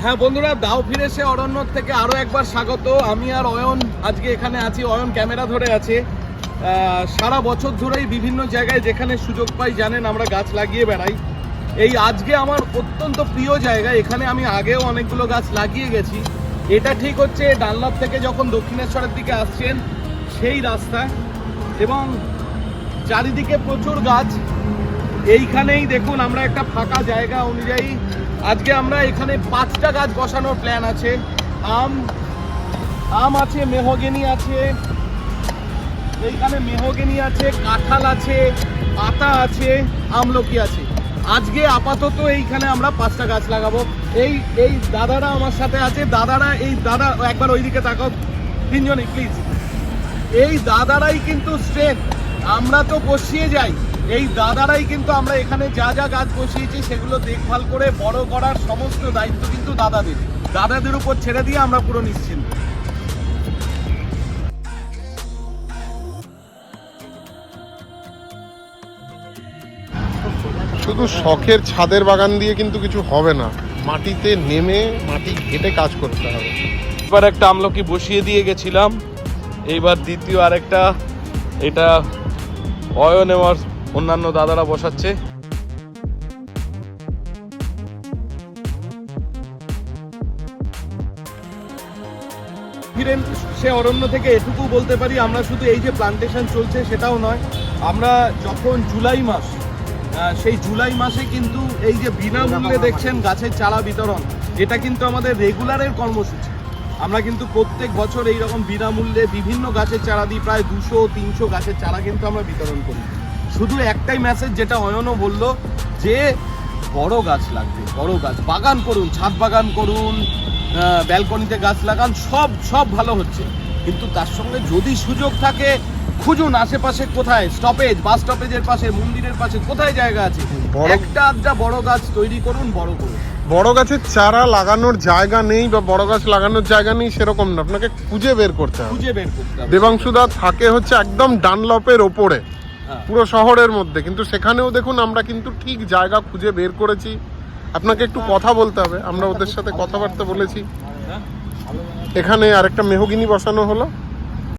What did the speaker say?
হ্যাঁ বন্ধুরা, দাও ফিরে সে অরণ্য থেকে আরও একবার স্বাগত। আমি আর অয়ন আজকে এখানে আছি। অয়ন, ক্যামেরা ধরে আছে। সারা বছর ধরেই বিভিন্ন জায়গায় যেখানে সুযোগ পাই, জানেন আমরা গাছ লাগিয়ে বেড়াই। এই আজকে আমার অত্যন্ত প্রিয় জায়গা। এখানে আমি আগেও অনেকগুলো গাছ লাগিয়ে গেছি। এটা ঠিক হচ্ছে, ডানলপ থেকে যখন দক্ষিণেশ্বরের দিকে আসছেন, সেই রাস্তা। এবং চারিদিকে প্রচুর গাছ। এইখানেই দেখুন, আমরা একটা ফাঁকা জায়গা অনুযায়ী আজকে আমরা এখানে পাঁচটা গাছ বসানোর প্ল্যান আছে। আম আম আছে, মেহগেনি আছে, এইখানে মেহগেনি আছে, কাঁঠাল আছে আতা আছে, আমলকি আছে। আজকে আপাতত এইখানে আমরা পাঁচটা গাছ লাগাবো। এই এই দাদারা আমার সাথে আছে। দাদারা, এই দাদা, একবার ওইদিকে তাকাও। তিনজনই প্লিজ এই দাদারাই কিন্তু স্ট্রেংথ আমরা তো বসিয়ে যাই। এই দাদারাই কিন্তু আমরা এখানে যা যা গাছ বসিয়েছি সেগুলো দেখভাল করে বড় করার সমস্ত দায়িত্ব কিন্তু দাদাদের। দাদাদের উপর ছেড়ে দিয়ে আমরা পুরো নিশ্চিন্ত। শুধু শখের ছাদের বাগান দিয়ে কিন্তু কিছু হবে না মাটিতে নেমে মাটি ঘেটে কাজ করতে হবে। এবার একটা আমলকি বসিয়ে দিয়ে গেছিলাম এইবার দ্বিতীয় আরেকটা এটা অয়ন এবং অন্যান্য দাদারা বসাচ্ছে। সে অরণ্য থেকে এটুকু বলতে পারি, আমরা শুধু এই যে প্লান্টেশন চলছে সেটাও নয়, আমরা যখন জুলাই মাস সেই জুলাই মাসে কিন্তু এই যে বিনামূল্যে দেখছেন গাছের চারা বিতরণ, এটা কিন্তু আমাদের রেগুলারের কর্মসূচি। আমরা কিন্তু প্রত্যেক বছর এইরকম বিনামূল্যে বিভিন্ন গাছের চারা দিই, প্রায় দুশো, তিনশো গাছের চারা কিন্তু আমরা বিতরণ করি। শুধু একটাই মেসেজ যেটা অয়নও বলল যে বড় গাছ লাগবে বড় গাছ। বাগান করুন ছাদ বাগান করুন ব্যালকনিতে গাছ লাগান সব সব ভালো হচ্ছে। কিন্তু তার সঙ্গে যদি সুযোগ থাকে খুঁজুন আশেপাশে কোথায়? স্টপেজ বাস স্টপেজের পাশে মন্দিরের পাশে কোথায় জায়গা আছে? একটা আধটা বড় গাছ তৈরি করুন বড় করুন। বড় গাছের চারা লাগানোর জায়গা নেই বা বড় গাছ লাগানোর জায়গা নেই সেরকম না। আপনাকে খুঁজে বের করতে হবে। খুঁজে বের করতে হবে। দেবাংশুদা থাকে হচ্ছে একদম ডানলপের ওপরে। পুরো শহরের মধ্যে। কিন্তু সেখানেও দেখুন আমরা কিন্তু ঠিক জায়গা খুঁজে বের করেছি। আপনাকে একটু কথা বলতে হবে আমরা ওদের সাথে কথাবার্তা বলেছি। হ্যাঁ? এখানে আরেকটা মেহগিনি বসানো হলো।